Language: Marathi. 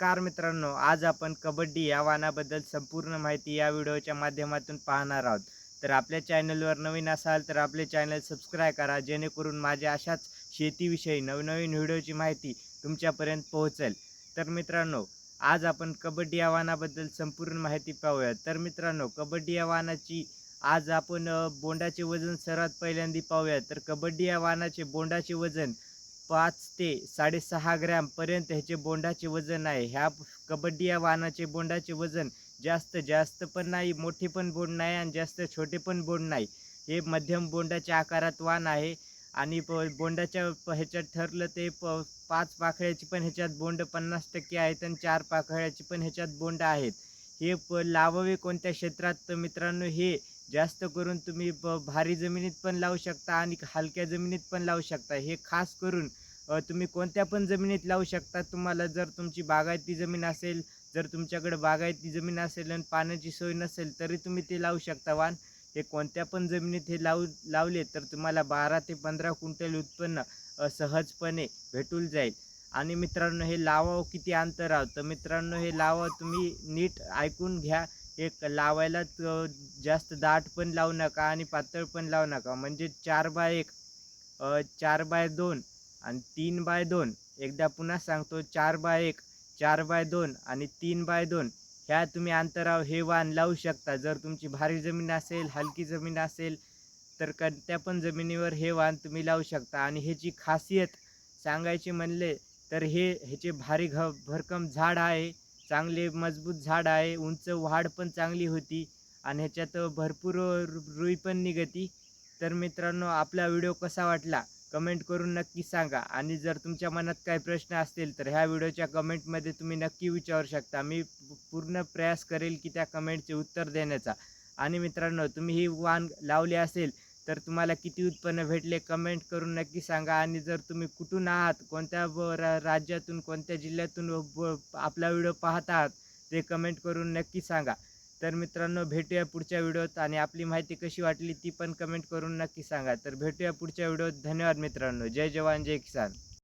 नमस्कार मित्रांनो आज आपण कबड्डी या वाहनाबद्दल संपूर्ण माहिती या व्हिडिओच्या माध्यमातून पाहणार आहोत. तर आपल्या चॅनलवर नवीन असाल तर आपले चॅनल सबस्क्राईब करा जेणेकरून माझ्या अशाच शेतीविषयी नवनवीन व्हिडिओची माहिती तुमच्यापर्यंत पोहोचेल. तर मित्रांनो आज आपण कबड्डी या वाहनाबद्दल संपूर्ण माहिती पाहूया तर मित्रांनो कबड्डी या वाहनाची आज आपण बोंडाचे वजन सर्वात पहिल्यांदा पाहूया तर कबड्डी या वाहनाचे बोंडाचे वजन पाच ते साडेसहा ग्रॅमपर्यंत ह्याचे बोंडाचे वजन आहे. ह्या कबड्डी या वाहनाचे बोंडाचे वजन जास्त जास्त पण नाही मोठे पण बोंड नाही आणि जास्त छोटे पण बोंड नाही. हे मध्यम बोंडाच्या आकारात वाहन आहे आणि प बोंडाच्या ह्याच्यात ठरलं ते प पाच पाकळ्याची पण ह्याच्यात बोंड पन्नास टक्के आहेत आणि चार पाकळ्याची पण ह्याच्यात बोंड आहेत. हे प लावावे कोणत्या क्षेत्रात? तर मित्रांनो हे जास्त करून तुम्ही ब भारी जमिनीत पण लावू शकता आणि हलक्या जमिनीत पण लावू शकता. हे खास करून तुम्ही कोणत्या पण जमिनीत लावू शकता. तुम्हाला जर तुमची बागायती जमीन असेल जर तुमच्याकडे बागायती जमीन असेल आणि पाण्याची सोय नसेल तरी तुम्ही ते लावू शकता. वाण हे कोणत्या पण जमिनीत हे लावू लावले तर तुम्हाला बारा ते पंधरा क्विंटल उत्पन्न सहजपणे भेटून जाईल. आणि मित्रांनो हे लावावं किती अंतर आहोत तर मित्रांनो हे लावा तुम्ही नीट ऐकून घ्या. एक लावायला जास्त दाट पण लावू नका आणि पातळ पण लावू नका. म्हणजे चार बाय एक चार बाय दोन आणि तीन बाय दोन. एकदा पुन्हा सांगतो चार बाय एक चार बाय दोन आणि तीन बाय दोन. ह्या तुम्ही अंतरावर हे वाण लावू शकता. जर तुमची भारी जमीन असेल हलकी जमीन असेल तर कोणत्या पण जमिनीवर हे वाण तुम्ही लावू शकता. आणि ह्याची खासियत सांगायची म्हणले तर हे ह्याचे भारी घ भरकम झाड आहे. चांगले मजबूत झाड आहे उंच वाढ पण चांगली होती आणि ह्याच्यात भरपूर रुई पण निघती. तर मित्रांनो आपला व्हिडिओ कसा वाटला? कमेंट करून नक्की सांगा आणि जर तुमच्या मनात काही प्रश्न असतील तर ह्या व्हिडिओच्या कमेंटमध्ये तुम्ही नक्की विचारू शकता. मी पूर्ण प्रयास करेल की त्या कमेंटचे उत्तर देण्याचा. आणि मित्रांनो तुम्ही ही वाण लावली असेल तर तुम्हाला किती उत्पन्न भेटले कमेंट करून नक्की सांगा. आणि जर तुम्ही कुठून आहात कोणत्या रा- राज्यातून कोणत्या जिल्ह्यातून आपला व्हिडिओ पाहत आहात ते कमेंट करून नक्की सांगा. तर मित्रांनो भेटूया पुढच्या व्हिडिओत आणि आपली माहिती कशी वाटली ती पण कमेंट करून नक्की सांगा. तर भेटूया पुढच्या व्हिडिओत धन्यवाद मित्रांनो. जय जवान जय किसान.